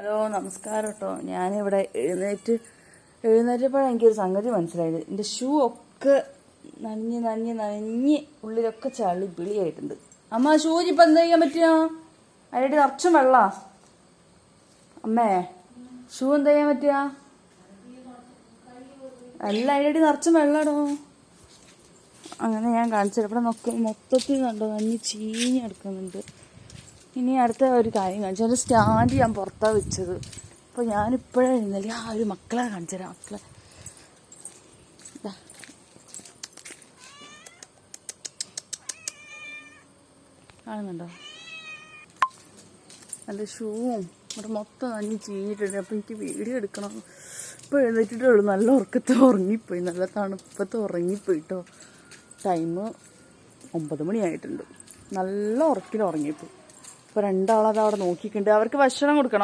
Hello നമസ്കാരം കേട്ടോ ഞാനിവിടെ എഴുന്നേറ്റ് എഴുന്നേറ്റപ്പോഴാണ് എനിക്കൊരു സംഗതി മനസ്സിലായത്. എന്റെ ഷൂ ഒക്കെ നനഞ്ഞ് നനഞ്ഞ് നനഞ്ഞ് ഉള്ളിലൊക്കെ ചളി പിളിയായിട്ടുണ്ട് അമ്മ ഷൂ ഇപ്പം എന്താ ചെയ്യാൻ പറ്റുക? അതിനായിട്ട് നിറച്ചും വെള്ളാ. അമ്മേ ഷൂ എന്താ ചെയ്യാൻ പറ്റുക? അല്ല അതിനായിട്ട് നിറച്ചും വെള്ളാടോ. അങ്ങനെ ഞാൻ കാണിച്ചത് ഇവിടെ മൊത്തത്തിൽ കണ്ടോ നന്ദി ചീഞ്ഞ് കിടക്കുന്നുണ്ട്. ഇനി അടുത്ത ഒരു കാര്യം കാണിച്ചു എന്റെ സ്റ്റാൻഡ് ഞാൻ പുറത്താണ് വെച്ചത്. അപ്പോൾ ഞാനിപ്പോഴേ ഇന്നലെ ആ ഒരു മക്കളെ കാണിച്ചു തരാം മക്കളെ. കാണുന്നുണ്ടോ നല്ല ഷൂവും. ഇവിടെ മൊത്തം നഞ്ഞ് ചീഞ്ഞിട്ടുണ്ട്. അപ്പോൾ എനിക്ക് വീഡിയോ എടുക്കണം. ഇപ്പോൾ എഴുന്നേറ്റിട്ടുള്ളൂ നല്ല ഉറക്കത്തെ ഉറങ്ങിപ്പോയി. നല്ല തണുപ്പത്ത് ഉറങ്ങിപ്പോയിട്ടോ. ടൈം ഒമ്പത് മണിയായിട്ടുണ്ട്. നല്ല ഉറക്കിൽ ഉറങ്ങിപ്പോയി. ഇപ്പോൾ രണ്ടാളത് അവിടെ നോക്കിയിട്ടുണ്ട്. അവർക്ക് ഭക്ഷണം കൊടുക്കണം.